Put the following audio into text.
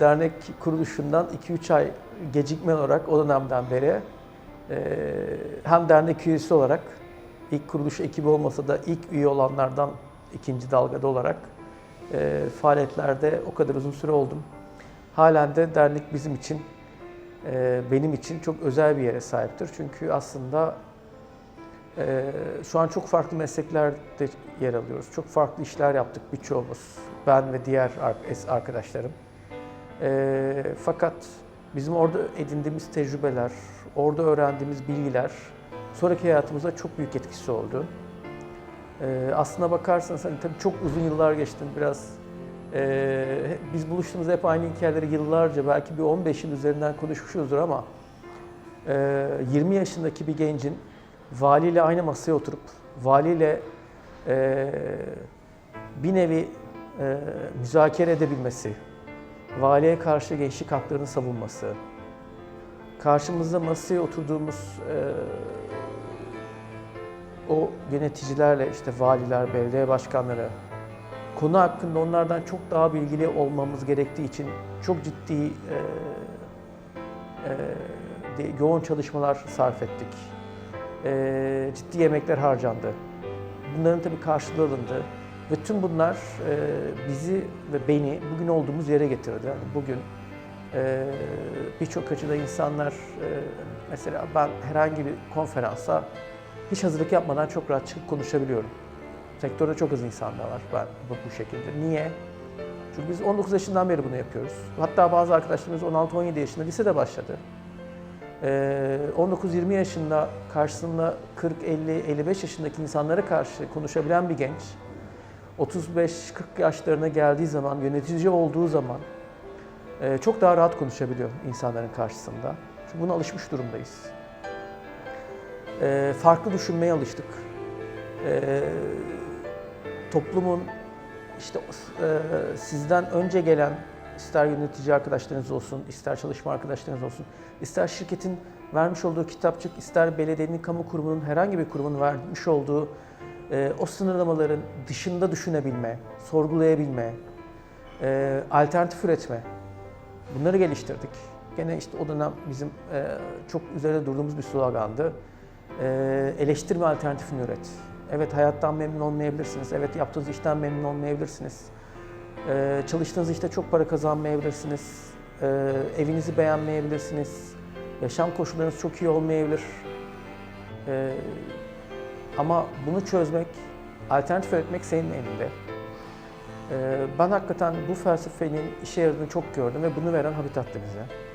Dernek kuruluşundan 2-3 ay gecikme olarak o dönemden beri e, hem dernek üyesi olarak ilk kuruluş ekibi olmasa da ilk üye olanlardan ikinci dalgada olarak e, faaliyetlerde o kadar uzun süre oldum. Halen de dernek bizim için, e, benim için çok özel bir yere sahiptir. Çünkü aslında şu an çok farklı mesleklerde yer alıyoruz. Çok farklı işler yaptık birçoğumuz. Ben ve diğer arkadaşlarım. E, fakat bizim orada edindiğimiz tecrübeler, orada öğrendiğimiz bilgiler sonraki hayatımıza çok büyük etkisi oldu. E, aslına bakarsanız hani tabii çok uzun yıllar geçtim biraz. e, biz buluştuğumuzda hep aynı hikayeleri yıllarca belki bir 15 yıl üzerinden konuşmuşuzdur ama e, 20 yaşındaki bir gencin valiyle aynı masaya oturup valiyle e, bir nevi e, müzakere edebilmesi, valiye karşı gençlik haklarını savunması, karşımızda masaya oturduğumuz e, o yöneticilerle işte valiler, belediye başkanları konu hakkında onlardan çok daha bilgili olmamız gerektiği için çok ciddi e, e, de- yoğun çalışmalar sarf ettik. E, ciddi yemekler harcandı. Bunların tabii karşılığı alındı. Tüm bunlar e, bizi ve beni bugün olduğumuz yere getirdi. Yani bugün e, birçok açıda insanlar, e, mesela ben herhangi bir konferansa hiç hazırlık yapmadan çok rahat çıkıp konuşabiliyorum. Sektörde çok az insan da var ben bu, bu şekilde. Niye? Çünkü biz 19 yaşından beri bunu yapıyoruz. Hatta bazı arkadaşlarımız 16-17 yaşında lisede başladı. Ee, 19-20 yaşında karşısında 40-50-55 yaşındaki insanlara karşı konuşabilen bir genç 35-40 yaşlarına geldiği zaman, yönetici olduğu zaman e, çok daha rahat konuşabiliyor insanların karşısında. Çünkü buna alışmış durumdayız. E, farklı düşünmeye alıştık. E, toplumun işte sizden önce gelen ister yönetici arkadaşlarınız olsun, ister çalışma arkadaşlarınız olsun, ister şirketin vermiş olduğu kitapçık, ister belediyenin, kamu kurumunun, herhangi bir kurumun vermiş olduğu e, o sınırlamaların dışında düşünebilme, sorgulayabilme, e, alternatif üretme. Bunları geliştirdik. Gene işte o dönem bizim e, çok üzerinde durduğumuz bir slogandı. E, eleştirme alternatifini üret. Evet hayattan memnun olmayabilirsiniz. Evet yaptığınız işten memnun olmayabilirsiniz. Ee, çalıştığınız işte çok para kazanmayabilirsiniz. Ee, evinizi beğenmeyebilirsiniz. Yaşam koşullarınız çok iyi olmayabilir. Ee, ama bunu çözmek, alternatif üretmek senin elinde. Ee, ben hakikaten bu felsefenin işe yaradığını çok gördüm ve bunu veren Habitat'tı bize.